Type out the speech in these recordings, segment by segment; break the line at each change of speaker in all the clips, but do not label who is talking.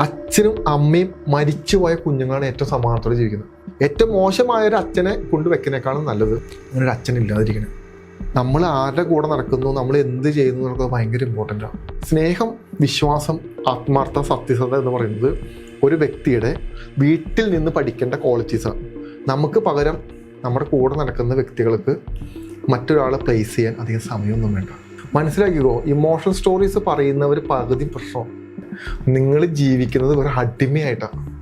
അച്ഛനും അമ്മയും മരിച്ചുപോയ കുഞ്ഞുങ്ങളാണ് ഏറ്റവും സമാധാനത്തോടെ ജീവിക്കുന്നത്. ഏറ്റവും മോശമായ ഒരു അച്ഛനെ കൊണ്ടുവെക്കുന്നേക്കാളും നല്ലത് അങ്ങനെ ഒരു അച്ഛൻ ഇല്ലാതിരിക്കണം. നമ്മൾ ആരുടെ കൂടെ നടക്കുന്നു നമ്മൾ എന്ത് ചെയ്യുന്നു എന്നുള്ളത് ഭയങ്കര ഇമ്പോർട്ടന്റ് ആണ് സ്നേഹം വിശ്വാസം ആത്മാർത്ഥ സത്യസന്ധ എന്ന് പറയുന്നത് ഒരു വ്യക്തിയുടെ വീട്ടിൽ നിന്ന് പഠിക്കേണ്ട ക്വാളിറ്റീസാണ് നമുക്ക് പകരം നമ്മുടെ കൂടെ നടക്കുന്ന വ്യക്തികൾക്ക് മറ്റൊരാളെ പ്ലേസ് ചെയ്യാൻ അധികം സമയമൊന്നും വേണ്ട. മനസ്സിലാക്കിക്കോ ഇമോഷണൽ സ്റ്റോറീസ് പറയുന്നവർ പകുതി പ്രശ്നം നിങ്ങൾ ജീവിക്കുന്നത് ഒരു അടിമയായിട്ടാണ്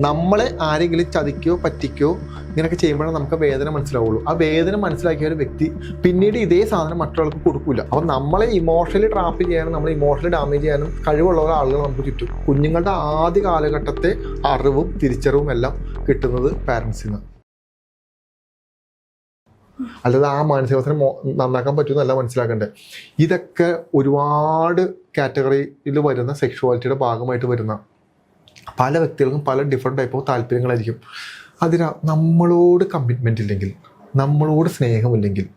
നമ്മളെ ആരെങ്കിലും ചതിക്കോ പറ്റിക്കോ ഇങ്ങനെയൊക്കെ ചെയ്യുമ്പോഴാണ് നമുക്ക് വേദന മനസ്സിലാവുള്ളൂ. ആ വേദന മനസ്സിലാക്കിയ ഒരു വ്യക്തി പിന്നീട് ഇതേ സാധനം മറ്റൊരാൾക്ക് കൊടുക്കില്ല അപ്പോൾ നമ്മളെ ഇമോഷണലി ട്രാപ്പ് ചെയ്യാനും നമ്മളെ ഇമോഷണലി ഡാമേജ് ചെയ്യാനും കഴിവുള്ള ആളുകൾ നമുക്ക് ചുറ്റും. കുഞ്ഞുങ്ങളുടെ ആദ്യ കാലഘട്ടത്തെ അറിവും തിരിച്ചറിവും എല്ലാം കിട്ടുന്നത് പാരൻസിൽ നിന്ന് അല്ലാതെ ആ മാനസികാവസ്ഥനെ മോ- നന്നാക്കാൻ പറ്റുമെന്നല്ല മനസ്സിലാക്കണ്ടേ ഇതൊക്കെ ഒരുപാട് കാറ്റഗറിയിൽ വരുന്ന സെക്ഷുവാലിറ്റിയുടെ ഭാഗമായിട്ട് വരുന്ന പല വ്യക്തികൾക്കും പല ഡിഫറെന്റ് ടൈപ്പ് ഓഫ് താല്പര്യങ്ങളായിരിക്കും. അതിന് നമ്മളോട് കമ്മിറ്റ്മെന്റ് ഇല്ലെങ്കിൽ നമ്മളോട് സ്നേഹമില്ലെങ്കിൽ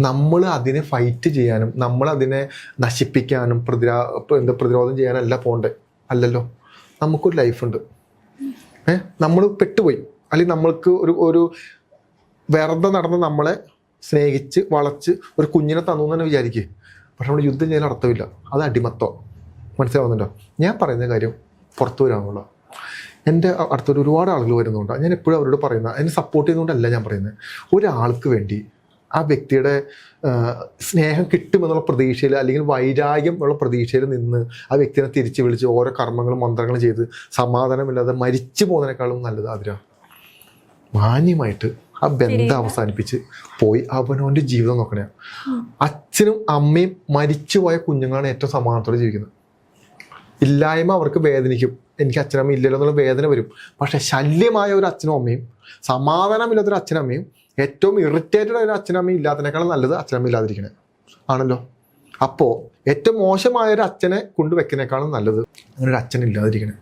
നമ്മൾ അതിനെ ഫൈറ്റ് ചെയ്യാനും നമ്മൾ അതിനെ നശിപ്പിക്കാനും പ്രതിരാ എന്താ പ്രതിരോധം ചെയ്യാനല്ല പോണ്ടേ? അല്ലല്ലോ. നമുക്കൊരു ലൈഫുണ്ട് ഏഹ് നമ്മൾ പെട്ടുപോയി. അല്ലെങ്കിൽ നമ്മൾക്ക് ഒരു ഒരു വെറുതെ നടന്ന് നമ്മളെ സ്നേഹിച്ച് വളച്ച് ഒരു കുഞ്ഞിനെ തന്നു എന്ന് തന്നെ വിചാരിക്കുക പക്ഷെ നമ്മൾ യുദ്ധം ചെയ്യാൻ അർത്ഥമില്ല. അത് അടിമത്തം. മനസ്സിലാവുന്നുണ്ടോ? ഞാൻ പറയുന്ന കാര്യം പുറത്തു വരാമെന്നുള്ള എന്റെ അടുത്തൊരു ഒരുപാട് ആളുകൾ വരുന്നുണ്ട്. ഞാൻ എപ്പോഴും അവരോട് പറയുന്ന എന്നെ സപ്പോർട്ട് ചെയ്യുന്നതുകൊണ്ടല്ല ഞാൻ പറയുന്നത്. ഒരാൾക്ക് വേണ്ടി ആ വ്യക്തിയുടെ സ്നേഹം കിട്ടുമെന്നുള്ള പ്രതീക്ഷയിൽ അല്ലെങ്കിൽ വൈരാഗ്യം ഉള്ള പ്രതീക്ഷയിൽ നിന്ന് ആ വ്യക്തിനെ തിരിച്ചു വിളിച്ച് ഓരോ കർമ്മങ്ങളും മന്ത്രങ്ങളും ചെയ്ത് സമാധാനമില്ലാതെ മരിച്ചു പോകുന്നതിനേക്കാളും നല്ലത് അതിരാ മാന്യമായിട്ട് ആ ബന്ധം അവസാനിപ്പിച്ച് പോയി. അവനവന്റെ ജീവിതം നോക്കണേ. അച്ഛനും അമ്മയും മരിച്ചുപോയ കുഞ്ഞുങ്ങളാണ് ഏറ്റവും സമാധാനത്തോടെ ജീവിക്കുന്നത്. ഇല്ലായ്മ അവർക്ക് വേദനിക്കും. എനിക്ക് അച്ഛനമ്മ ഇല്ലല്ലോ എന്നുള്ള വേദന വരും. പക്ഷെ ശല്യമായ ഒരു അച്ഛനും അമ്മയും സമാധാനമില്ലാത്തൊരു അച്ഛനമ്മയും ഏറ്റവും ഇറിറ്റേറ്റഡ് ആയ ഒരു അച്ഛനമ്മയും ഇല്ലാത്തതിനേക്കാളും നല്ലത് അച്ഛനമ്മ ഇല്ലാതിരിക്കണേ. ആണല്ലോ? അപ്പോൾ ഏറ്റവും മോശമായ ഒരു അച്ഛനെ കൊണ്ടുവെക്കുന്നേക്കാളും നല്ലത് അങ്ങനെ ഒരു അച്ഛൻ ഇല്ലാതിരിക്കണേ.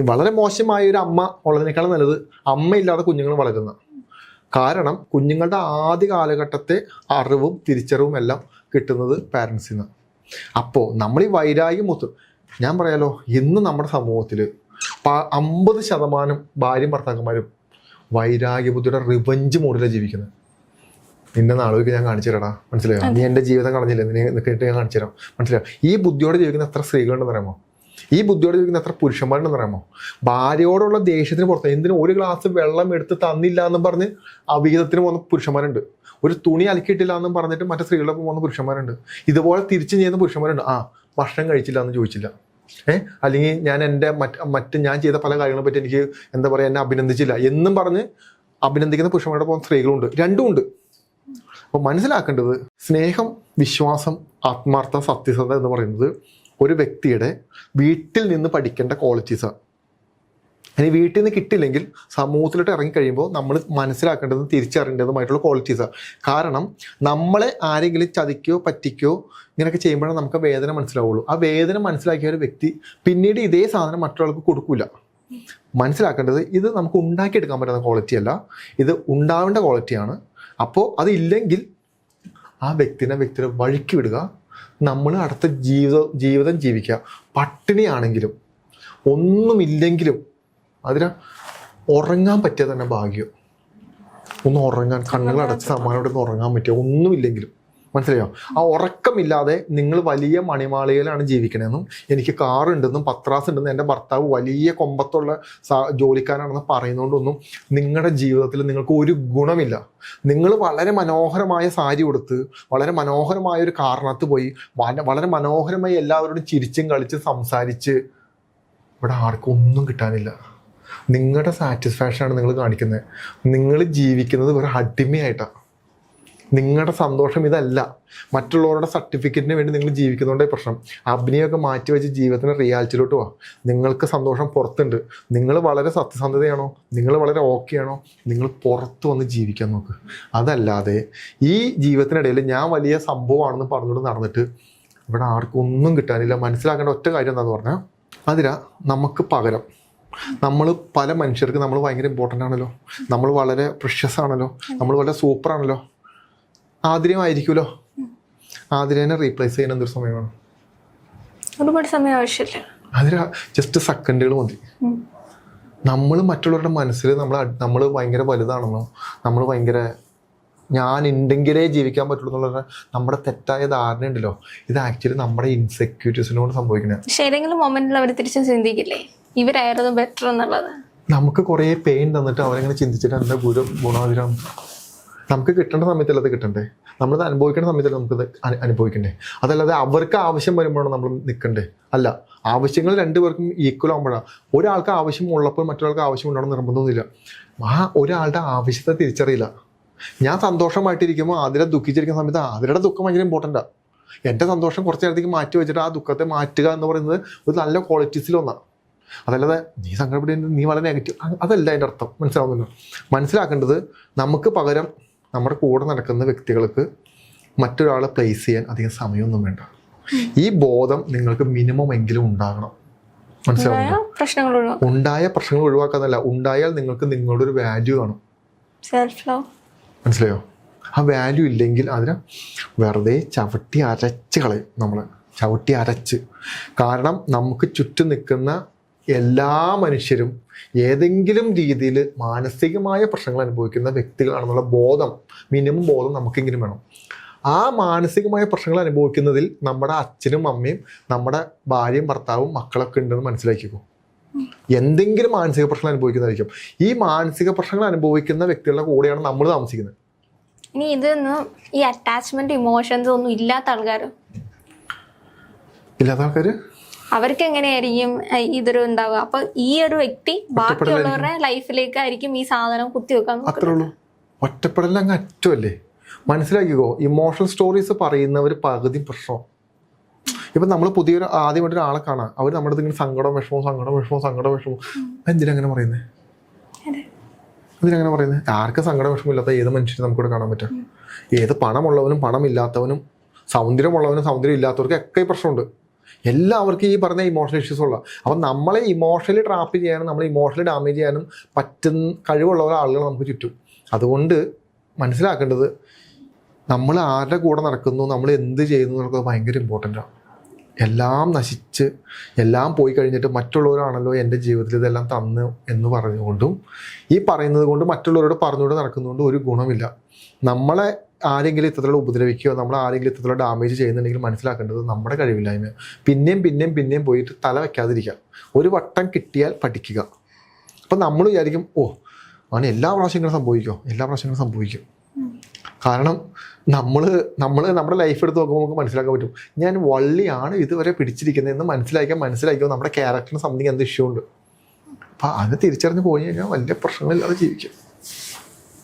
വളരെ മോശമായ ഒരു അമ്മ ഉള്ളതിനേക്കാളും നല്ലത് അമ്മയില്ലാതെ കുഞ്ഞുങ്ങൾ വളരുന്ന കാരണം കുഞ്ഞുങ്ങളുടെ ആദ്യ കാലഘട്ടത്തെ അറിവും തിരിച്ചറിവും എല്ലാം കിട്ടുന്നത് പാരൻസിൽ നിന്ന് അപ്പോൾ നമ്മൾ ഈ വൈരാഗ്യം മുത്ത് ഞാൻ പറയാലോ ഇന്ന് നമ്മുടെ സമൂഹത്തിൽ അമ്പത് ശതമാനം ഭാര്യയും ഭർത്താക്കന്മാരും വൈരാഗ്യബുദ്ധിയുടെ റിവഞ്ച് മോഡിലാണ് ജീവിക്കുന്നത്. നിന്നെ നാളേക്ക് ഞാൻ കാണിച്ചു തരാടാ. മനസ്സിലായോ? നീ എന്റെ ജീവിതം കളഞ്ഞില്ല? നിന്നെ നിൽക്കിട്ട് ഞാൻ കാണിച്ചു തരാം. മനസ്സിലായോ? ഈ ബുദ്ധിയോടെ ജീവിക്കുന്ന എത്ര സ്ത്രീകളുണ്ടെന്ന് അറിയാമോ? ഈ ബുദ്ധിയോടെ ചോദിക്കുന്ന എത്ര പുരുഷന്മാരുണ്ടെന്ന് പറയാമോ ഭാര്യയോടുള്ള ദേഷ്യത്തിന് പുറത്ത് എന്തിനും ഒരു ഗ്ലാസ് വെള്ളം എടുത്ത് തന്നില്ല എന്ന് പറഞ്ഞ് അവിഹിതത്തിന് പോകുന്ന പുരുഷന്മാരുണ്ട്. ഒരു തുണി അലക്കിയിട്ടില്ല എന്നും പറഞ്ഞിട്ട് മറ്റു സ്ത്രീകളൊപ്പം പോകുന്ന പുരുഷന്മാരുണ്ട്. ഇതുപോലെ തിരിച്ചു ചെയ്യുന്ന പുരുഷന്മാരുണ്ട്. ആ ഭക്ഷണം കഴിച്ചില്ല എന്ന് ചോദിച്ചില്ല. ഏഹ് അല്ലെങ്കിൽ ഞാൻ എന്റെ മറ്റ് മറ്റ് ഞാൻ ചെയ്ത പല കാര്യങ്ങളെ പറ്റി എനിക്ക് എന്താ പറയുക എന്നെ അഭിനന്ദിച്ചില്ല എന്നും പറഞ്ഞ് അഭിനന്ദിക്കുന്ന പുരുഷന്മാരുടെ പോകുന്ന സ്ത്രീകളുണ്ട്. രണ്ടുമുണ്ട് അപ്പോൾ മനസ്സിലാക്കേണ്ടത് സ്നേഹം വിശ്വാസം ആത്മാർത്ഥ സത്യസന്ധത എന്ന് പറയുന്നത് ഒരു വ്യക്തിയുടെ വീട്ടിൽ നിന്ന് പഠിക്കേണ്ട ക്വാളിറ്റീസാണ് ഇനി വീട്ടിൽ നിന്ന് കിട്ടില്ലെങ്കിൽ സമൂഹത്തിലോട്ട് ഇറങ്ങി കഴിയുമ്പോൾ നമ്മൾ മനസ്സിലാക്കേണ്ടതും തിരിച്ചറിയേണ്ടതുമായിട്ടുള്ള ക്വാളിറ്റീസാണ് കാരണം നമ്മളെ ആരെങ്കിലും ചതിക്കോ പറ്റിക്കോ ഇങ്ങനെയൊക്കെ ചെയ്യുമ്പോഴാണ് നമുക്ക് വേദന മനസ്സിലാവുള്ളൂ. ആ വേദന മനസ്സിലാക്കിയ ഒരു വ്യക്തി പിന്നീട് ഇതേ സാധനം മറ്റൊരാൾക്ക് കൊടുക്കില്ല മനസ്സിലാക്കേണ്ടത് ഇത് നമുക്ക് ഉണ്ടാക്കിയെടുക്കാൻ പറ്റുന്ന ക്വാളിറ്റി അല്ല. ഇത് ഉണ്ടാവേണ്ട ക്വാളിറ്റിയാണ് അപ്പോൾ അതില്ലെങ്കിൽ ആ വ്യക്തിനെ വ്യക്തിയുടെ വഴിക്ക് വിടുക. നമ്മൾ അടുത്ത ജീവിത ജീവിതം ജീവിക്കുക. പട്ടിണിയാണെങ്കിലും ഒന്നുമില്ലെങ്കിലും അതിന് ഉറങ്ങാൻ പറ്റിയ തന്നെ ഭാഗ്യം. ഒന്ന് ഉറങ്ങാൻ കണ്ണുകൾ അടച്ച് സമാനോടെ ഒന്ന് ഉറങ്ങാൻ പറ്റുക ഒന്നുമില്ലെങ്കിലും. മനസ്സിലായോ? ആ ഉറക്കമില്ലാതെ നിങ്ങൾ വലിയ മണിമാളികയിലാണ് ജീവിക്കണതെന്നും എനിക്ക് കാറുണ്ടെന്നും പത്രാസ് ഉണ്ടെന്നും എന്റെ ഭർത്താവ് വലിയ കൊമ്പത്തുള്ള ജോലിക്കാരാണെന്ന് പറയുന്നതുകൊണ്ടൊന്നും നിങ്ങളുടെ ജീവിതത്തിൽ നിങ്ങൾക്ക് ഒരു ഗുണമില്ല. നിങ്ങൾ വളരെ മനോഹരമായ സാരി കൊടുത്ത് വളരെ മനോഹരമായ ഒരു കാരണത്ത് പോയി വളരെ മനോഹരമായി എല്ലാവരോടും ചിരിച്ചും കളിച്ച് സംസാരിച്ച് ഇവിടെ ആർക്കും ഒന്നും കിട്ടാനില്ല. നിങ്ങളുടെ സാറ്റിസ്ഫാക്ഷനാണ് നിങ്ങൾ കാണിക്കുന്നത്. നിങ്ങൾ ജീവിക്കുന്നത് ഒരു അടിമയായിട്ടാണ് നിങ്ങളുടെ സന്തോഷം ഇതല്ല. മറ്റുള്ളവരുടെ സർട്ടിഫിക്കറ്റിന് വേണ്ടി നിങ്ങൾ ജീവിക്കുന്നതുകൊണ്ടേ പ്രശ്നം. അഭിനയൊക്കെ മാറ്റി വെച്ച് ജീവിതത്തിന് റിയാലിറ്റിയിലോട്ട് പോവാം നിങ്ങൾക്ക് സന്തോഷം പുറത്തുണ്ട്. നിങ്ങൾ വളരെ സത്യസന്ധതയാണോ? നിങ്ങൾ വളരെ ഓക്കെ ആണോ? നിങ്ങൾ പുറത്ത് വന്ന് ജീവിക്കാൻ നോക്ക്. അതല്ലാതെ ഈ ജീവിതത്തിനിടയിൽ ഞാൻ വലിയ സംഭവമാണെന്ന് പറഞ്ഞുകൊണ്ട് നടന്നിട്ട് ഇവിടെ ആർക്കും ഒന്നും കിട്ടാനില്ല. മനസ്സിലാക്കേണ്ട ഒറ്റ കാര്യം എന്താണെന്ന് പറഞ്ഞാൽ അതിനാ നമുക്ക് പകരം. നമ്മൾ പല മനുഷ്യർക്ക് നമ്മൾ ഭയങ്കര ഇമ്പോർട്ടന്റ് ആണല്ലോ. നമ്മൾ വളരെ പ്രഷ്യസ് ആണല്ലോ. നമ്മൾ വളരെ സൂപ്പർ ആണല്ലോ. ആതിരമായിരിക്കുമല്ലോ ആതിരേനെ റീപ്ലേസ് ചെയ്യാൻ എന്തൊരു സമയമാണ്?
ഒരുപാട് സമയം ആവശ്യമില്ല.
അതിന് ജസ്റ്റ് സെക്കൻഡുകൾ മതി. നമ്മൾ മറ്റുള്ളവരുടെ മനസ്സിൽ നമ്മൾ നമ്മൾ ഭയങ്കര വലുതാണെന്നോ നമ്മൾ ഭയങ്കര ഞാൻ ഉണ്ടെങ്കിലേ ജീവിക്കാൻ പറ്റുള്ളൂ എന്നുള്ള നമ്മുടെ തെറ്റായ ധാരണ ഉണ്ടല്ലോ. ഇത് ആക്ച്വലി നമ്മുടെ ഇൻസെക്യൂരിറ്റീസിനോട് സംഭവിക്കുന്നത്
പക്ഷെ ഏതെങ്കിലും മൊമെന്റിൽ അവർ തിരിച്ചും ചിന്തിക്കില്ലേ? ഇവരായിരുന്നു ബെറ്റർ എന്നുള്ളത്.
നമുക്ക് കുറേ പെയിൻ തന്നിട്ട് അവരെങ്ങനെ ചിന്തിച്ചിട്ട് എന്താ ഗുരു ഗുണാതിരം? നമുക്ക് കിട്ടേണ്ട സമയത്തല്ല അത് കിട്ടണ്ടേ? നമ്മളത് അനുഭവിക്കേണ്ട സമയത്തല്ല നമുക്കത് അനു- അനുഭവിക്കണ്ടേ? അതല്ലാതെ അവർക്ക് ആവശ്യം വരുമ്പോഴാണ് നമ്മൾ നിൽക്കണ്ടേ അല്ല ആവശ്യങ്ങൾ രണ്ടുപേർക്കും ഈക്വൽ ആകുമ്പോഴാണ് ഒരാൾക്ക് ആവശ്യം ഉള്ളപ്പോൾ മറ്റൊരാൾക്ക് ആവശ്യം ഉണ്ടാവണം നിർബന്ധമൊന്നുമില്ല. ആ ഒരാളുടെ ആവശ്യത്തെ തിരിച്ചറിയില്ല. ഞാൻ സന്തോഷമായിട്ടിരിക്കുമ്പോൾ അതിലെ ദുഃഖിച്ചിരിക്കുന്ന സമയത്ത് അതിരുടെ ദുഃഖം ഭയങ്കര ഇമ്പോർട്ടന്റാണ് എന്റെ സന്തോഷം കുറച്ച് നേരത്തേക്ക് മാറ്റി വെച്ചിട്ട് ആ ദുഃഖത്തെ മാറ്റുക എന്ന് പറയുന്നത് ഒരു നല്ല ക്വാളിറ്റീസിലൊന്നാണ് അതല്ലാതെ നീ സങ്കടപ്പെടുന്നത് നീ വളരെ നെഗറ്റീവ് അതല്ല അതിന്റെ അർത്ഥം. മനസ്സിലാവുന്നില്ല മനസ്സിലാക്കേണ്ടത് നമുക്ക് പകരം നമ്മുടെ കൂടെ നടക്കുന്ന വ്യക്തികൾക്ക് മറ്റൊരാളെ പ്ലേസ് ചെയ്യാൻ അധികം സമയമൊന്നും വേണ്ട. ഈ ബോധം നിങ്ങൾക്ക് മിനിമം എങ്കിലും ഉണ്ടാകണം.
മനസ്സിലാവും
ഉണ്ടായ പ്രശ്നങ്ങൾ ഒഴിവാക്കാന്നല്ല ഉണ്ടായാൽ നിങ്ങൾക്ക് നിങ്ങളുടെ ഒരു വാല്യൂ കാണും. മനസ്സിലായോ? ആ വാല്യൂ ഇല്ലെങ്കിൽ അതിനെ വെറുതെ ചവിട്ടി അരച്ച് കളയും നമ്മൾ ചവിട്ടി അരച്ച്. കാരണം നമുക്ക് ചുറ്റും നിൽക്കുന്ന എല്ലാ മനുഷ്യരും ഏതെങ്കിലും രീതിയിൽ മാനസികമായ പ്രശ്നങ്ങൾ അനുഭവിക്കുന്ന വ്യക്തികളാണെന്നുള്ള ബോധം മിനിമം ബോധം നമുക്കെങ്കിലും വേണം. ആ മാനസികമായ പ്രശ്നങ്ങൾ അനുഭവിക്കുന്നതിൽ നമ്മുടെ അച്ഛനും അമ്മയും നമ്മുടെ ഭാര്യയും ഭർത്താവും മക്കളൊക്കെ ഉണ്ടെന്ന് മനസ്സിലാക്കിക്കോ. എന്തെങ്കിലും മാനസിക പ്രശ്നങ്ങൾ അനുഭവിക്കുന്നതായിരിക്കും. ഈ മാനസിക പ്രശ്നങ്ങൾ അനുഭവിക്കുന്ന വ്യക്തികളുടെ കൂടെയാണ് നമ്മൾ താമസിക്കുന്നത്.
ഇനി ഇതൊന്നും ഈ അറ്റാച്ച്മെന്റ് ഇമോഷൻസ് ഒന്നും ഇല്ലാത്ത ആൾക്കാർ
ഇല്ലാത്ത ആൾക്കാർ
അവർക്ക് എങ്ങനെയായിരിക്കും ഇതൊരു ഉണ്ടാവുക അപ്പൊ ഈ ഒരു വ്യക്തി ബാക്കിയുള്ളവരുടെ ലൈഫിലേക്കായിരിക്കും ഈ സാധനം കുത്തിവെക്കാൻ
അത്രേ ഉള്ളൂ. ഒറ്റപ്പെടൽ അങ്ങ് അറ്റമല്ലേ? മനസ്സിലാക്കിക്കോ ഇമോഷണൽ സ്റ്റോറീസ് പറയുന്നവർ പകുതി പ്രശ്നം. ഇപ്പം നമ്മൾ പുതിയൊരു ആദ്യമായിട്ട് ഒരാളെ കാണാം. അവർ നമ്മുടെ അടുത്ത് ഇങ്ങനെ സങ്കടം വിഷമവും സങ്കടം വിഷമവും സങ്കടം വിഷമവും. എന്തിനങ്ങനെ പറയുന്നത്. എന്തിനങ്ങനെ പറയുന്നത് ആർക്കും സങ്കടം വിഷമമില്ലാത്ത ഏത് മനുഷ്യനും നമുക്കിവിടെ കാണാൻ പറ്റും. ഏത് പണമുള്ളവനും പണമില്ലാത്തവനും സൗന്ദര്യമുള്ളവനും സൗന്ദര്യം ഇല്ലാത്തവർക്കും ഒക്കെ പ്രശ്നമുണ്ട്. എല്ലാവർക്കും ഈ പറഞ്ഞ ഇമോഷണൽ ഇഷ്യൂസ് ഉള്ള. അപ്പം നമ്മളെ ഇമോഷണലി ട്രാപ്പ് ചെയ്യാനും നമ്മളെ ഇമോഷണലി ഡാമേജ് ചെയ്യാനും പറ്റുന്ന കഴിവുള്ള ആളുകൾ നമുക്ക് ചുറ്റും. അതുകൊണ്ട് മനസ്സിലാക്കേണ്ടത് നമ്മൾ ആരുടെ കൂടെ നടക്കുന്നു നമ്മൾ എന്ത് ചെയ്യുന്നു എന്നുള്ളത് ഭയങ്കര ഇമ്പോർട്ടന്റ് ആണ്. എല്ലാം നശിച്ച് എല്ലാം പോയി കഴിഞ്ഞിട്ട് മറ്റുള്ളവരാണല്ലോ എന്റെ ജീവിതത്തിൽ ഇതെല്ലാം തന്ന് എന്ന് പറഞ്ഞുകൊണ്ടും ഈ പറയുന്നത് കൊണ്ട് മറ്റുള്ളവരോട് പറഞ്ഞുകൊണ്ട് നടക്കുന്നതുകൊണ്ട് ഒരു ഗുണമില്ല. നമ്മളെ ആരെങ്കിലും ഇത്തരത്തിലുള്ള ഉപദ്രവിക്കുകയോ നമ്മൾ ആരെങ്കിലും ഇത്തരത്തിലുള്ള ഡാമേജ് ചെയ്യുന്നുണ്ടെങ്കിൽ മനസ്സിലാക്കേണ്ടത് നമ്മുടെ കഴിവില്ലായ്മ. പിന്നെയും പിന്നെയും പിന്നെയും പോയിട്ട് തല വയ്ക്കാതിരിക്കുക ഒരു വട്ടം കിട്ടിയാൽ പഠിക്കുക. അപ്പം നമ്മൾ വിചാരിക്കും ഓ ആണ് എല്ലാ പ്രാവശ്യങ്ങളും സംഭവിക്കും? എല്ലാ പ്രാവശ്യങ്ങളും സംഭവിക്കും. കാരണം നമ്മൾ നമ്മൾ നമ്മുടെ ലൈഫ് എടുത്ത് നോക്കുമ്പോൾ നമുക്ക് മനസ്സിലാക്കാൻ പറ്റും. ഞാൻ വള്ളിയാണ് ഇതുവരെ പിടിച്ചിരിക്കുന്നത് എന്ന് മനസ്സിലാക്കിയാൽ മനസ്സിലാക്കിയോ? നമ്മുടെ ക്യാരക്ടറിന് സംതിങ് എന്ത് ഇഷ്യൂ ഉണ്ട്? അപ്പം അത് തിരിച്ചറിഞ്ഞ് പോയി കഴിഞ്ഞാൽ വലിയ പ്രശ്നങ്ങളില്ലാതെ ജീവിക്കും.